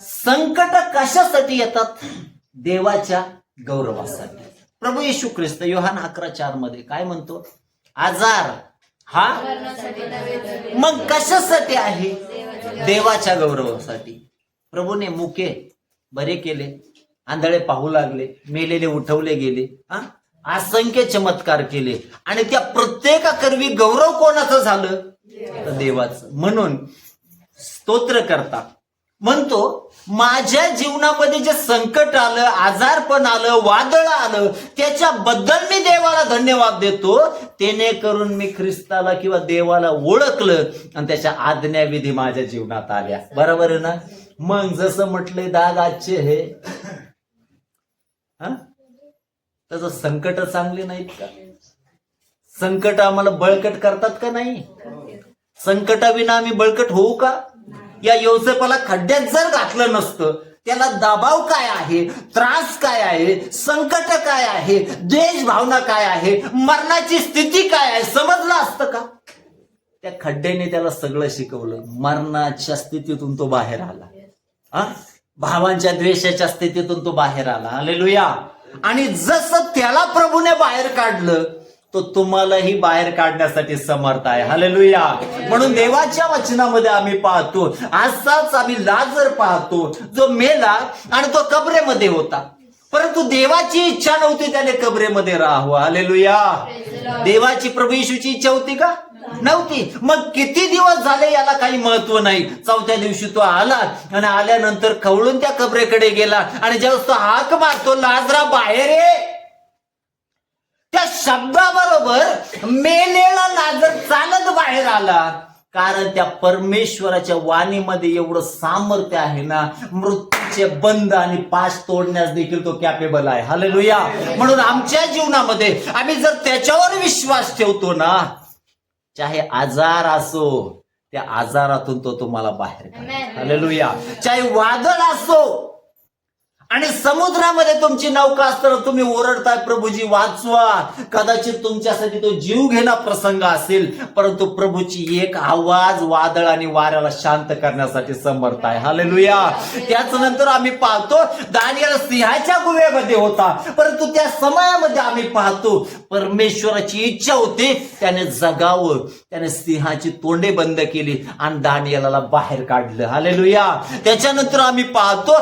संकट कशासाठी येतात? देवाच्या गौरवासाठी. प्रभू येशू ख्रिस्त योहान अकरा चारमध्ये काय म्हणतो? आजार हा मग कशासाठी आहे? देवाच्या गौरवासाठी. प्रभूने मुके बरे केले आंधळे पाहू लागले मेलेले उठवले गेले हा? असंख्य चमत्कार केले. आणि त्या प्रत्येकाकरवी गौरव कोणाचं झालं? तर देवाचं. म्हणून स्तोत्र करता. म्हणतो माझ्या जीवनामध्ये जे संकट आलं आजारपण आलं वादळ आलं त्याच्याबद्दल मी देवाला धन्यवाद देतो. तेने करून मी ख्रिस्ताला किंवा देवाला ओळखलं आणि त्याच्या आज्ञाविधी माझ्या जीवनात आल्या. बरोबर आहे ना? मग जसं म्हटलंय दाग आजचे हे. हा? त्याचं संकट चांगले नाहीत का? संकट आम्हाला बळकट करतात का नाही? संकटाविना आम्ही बळकट होऊ का? या योसेपाला खड्ड्यात जर घातलं नसतं त्याला दबाव काय आहे त्रास काय आहे संकट काय आहे द्वेष भावना काय आहे मरणाची स्थिती काय आहे समजलं असतं का? त्या खड्ड्याने त्याला सगळं शिकवलं. मरणाच्या स्थितीतून तो बाहेर आला. हा? भावांच्या द्वेषाच्या स्थितीतून तो बाहेर आला. आले आणि जसं त्याला प्रभूने बाहेर काढलं तो तुम्हालाही बाहेर काढण्यासाठी समर्थ आहे. हलेलुया म्हणून देवाच्या वचनामध्ये आम्ही पाहतो असाच आम्ही लाजर पाहतो जो मेला आणि तो कबरेमध्ये होता. परंतु देवाची इच्छा नव्हती त्याने कबरेमध्ये राहावं. हालेलुया देवाची प्रभू येशूची इच्छा होती का? नव्हती. मग किती दिवस झाले याला काही महत्त्व नाही. चौथ्या दिवशी तो आला आणि आल्यानंतर खवळून त्या कबरेकडे गेला आणि ज्यावेळेस तो हाक मारतो लाजरा बाहेर ये. शब्दाबरोबर मेलेला लाजर चालत बाहेर आला. कारण त्या परमेश्वराच्या वाणीमध्ये एवढं सामर्थ्य आहे ना मृत्यूचे बंद आणि पाश तोडण्यास देखील तो कॅपेबल आहे. हालेलुया म्हणून आमच्या जीवनामध्ये आम्ही जर त्याच्यावर विश्वास ठेवतो ना चाहे आजार असो त्या आजारातून तो तुम्हाला बाहेर हालेलुया चाहे वादळ असो आणि समुद्रामध्ये तुमची नौका असताना तुम्ही ओरडताय प्रभूजी वाचवा. कदाचित तुमच्यासाठी तो जीव घेणा प्रसंग असेल परंतु प्रभूची एक आवाज वादळ आणि वाऱ्याला शांत करण्यासाठी समर्थ आहे. हालेलुया त्याच नंतर आम्ही पाहतो दानियल सिंहाच्या गुहेमध्ये होता. परंतु त्या समयामध्ये आम्ही पाहतो परमेश्वराची इच्छा होती त्याने जगावं. त्याने सिंहाची तोंडे बंद केली आणि दानियाला बाहेर काढलं. हालेलुया त्याच्यानंतर आम्ही पाहतो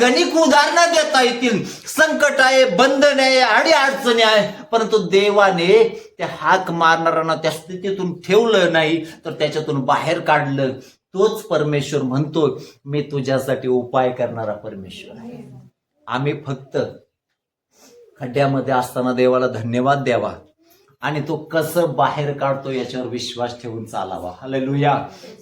गणिक त्यांना देता येतील. संकट आहे बंधन आहे आणि अडचणी आहे. परंतु देवाने त्या हाक मारणाऱ्यांना त्या स्थितीतून ठेवलं नाही तर त्याच्यातून बाहेर काढलं. तोच परमेश्वर म्हणतो मी तुझ्यासाठी उपाय करणारा परमेश्वर आहे. आम्ही फक्त खड्ड्यामध्ये असताना देवाला धन्यवाद द्यावा. आणि तो कसं बाहेर काढतो याच्यावर विश्वास ठेवून चालावा. हालेलुया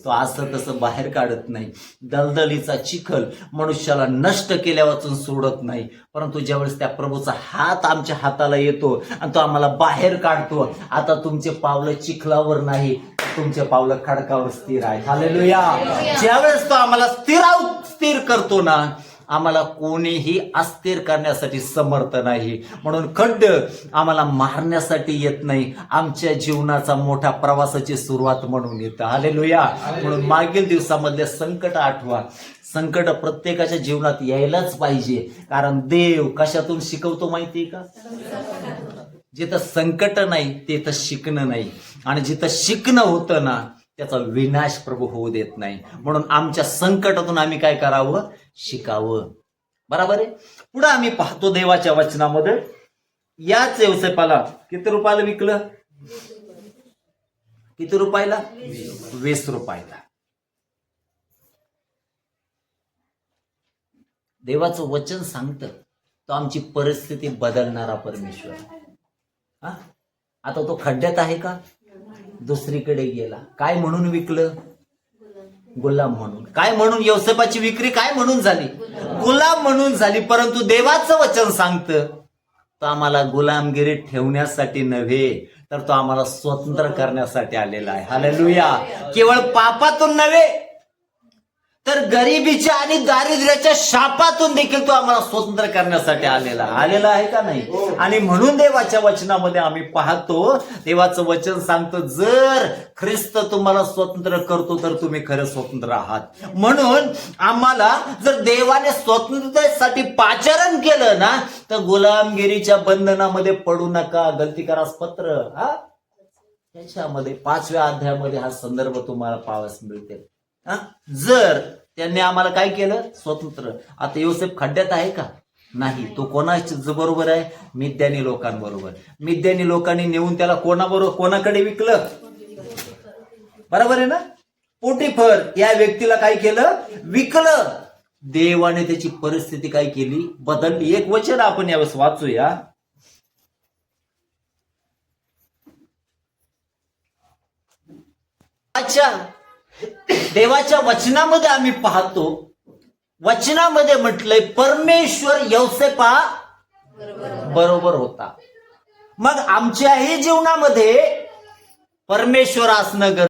तो असं तसं बाहेर काढत नाही. दलदलीचा चिखल मनुष्याला नष्ट केल्या वाचून सोडत नाही. परंतु ज्यावेळेस त्या प्रभूचा हात आमच्या हाताला येतो आणि तो आम्हाला बाहेर काढतो आता तुमचे पावलं चिखलावर नाही तुमचे पावलं खडकावर स्थिर आहे हालेलुया ज्यावेळेस तो आम्हाला स्थिराव स्थिर करतो ना आम्हाला कोणीही अस्थिर करण्यासाठी समर्थ नाही. म्हणून खड्ड आम्हाला मारण्यासाठी येत नाही. आमच्या जीवनाचा मोठा प्रवासाची सुरुवात म्हणून येतं. हालेलुया म्हणून मागील दिवसामधले संकट आठवा. संकट प्रत्येकाच्या जीवनात यायलाच पाहिजे. कारण देव कशातून शिकवतो माहितीये का? जिथं संकट नाही तिथं शिकणं नाही. आणि जिथं शिकणं होतं ना त्याचा विनाश प्रभू होऊ देत नाही. म्हणून आमच्या संकटातून आम्ही काय करावं? शिकावं. बरोबर आहे? पुढे आम्ही पाहतो देवाच्या वचनामध्ये. याच व्यवसायपाला किती रुपयाला विकलं? किती रुपयाला? वीस रुपयाला. देवाचं वचन सांगतं तो आमची परिस्थिती बदलणारा परमेश्वर. हा? आता तो खड्ड्यात आहे का? दुसरीकडे गेला. काय म्हणून विकलं? गुलाम म्हणून. काय म्हणून? योसेपाची विक्री काय म्हणून झाली? गुलाम म्हणून झाली परंतु देवाचं वचन सांगतं तो आम्हाला गुलामगिरीत ठेवण्यासाठी नव्हे तर तो आम्हाला स्वतंत्र करण्यासाठी आलेला आहे. हालेलुया केवळ पापातून नव्हे तर गरिबीच्या आणि दारिद्र्याच्या शापातून देखील तो आम्हाला स्वतंत्र करण्यासाठी आलेला आलेला आहे का नाही? आणि म्हणून देवाच्या वचनामध्ये आम्ही पाहतो देवाचं वचन सांगतं जर ख्रिस्त तुम्हाला स्वतंत्र करतो तर तुम्ही खरं स्वतंत्र आहात. म्हणून आम्हाला जर देवाने स्वतंत्रतेसाठी पाचारण केलं ना तर गुलामगिरीच्या बंधनामध्ये पडू नका. गलती करास पत्र हा? त्याच्यामध्ये पाचव्या अध्यायामध्ये हा संदर्भ तुम्हाला पाहावास मिळते. हा? जर त्यांनी आम्हाला काय केलं? स्वतंत्र. आता योसेफ खड्ड्यात आहे का? नाही. तो कोणाच्या बरोबर आहे? मिद्यानी लोकांबरोबर. मिद्यानी लोकांनी नेऊन त्याला कोणाबरोबर कोणाकडे विकलं? बरोबर आहे ना? पोटीफर या व्यक्तीला काय केलं? विकलं. देवाने त्याची परिस्थिती काय केली? बदलली. एक वचन आपण यावेळेस वाचूया. अच्छा देवाच्या वचनामध्ये आम्ही पाहतो. वचनामध्ये म्हटलंय परमेश्वर यवसेपा बरोबर होता. मग आमच्याही जीवनामध्ये परमेश्वर असणं गरजेचं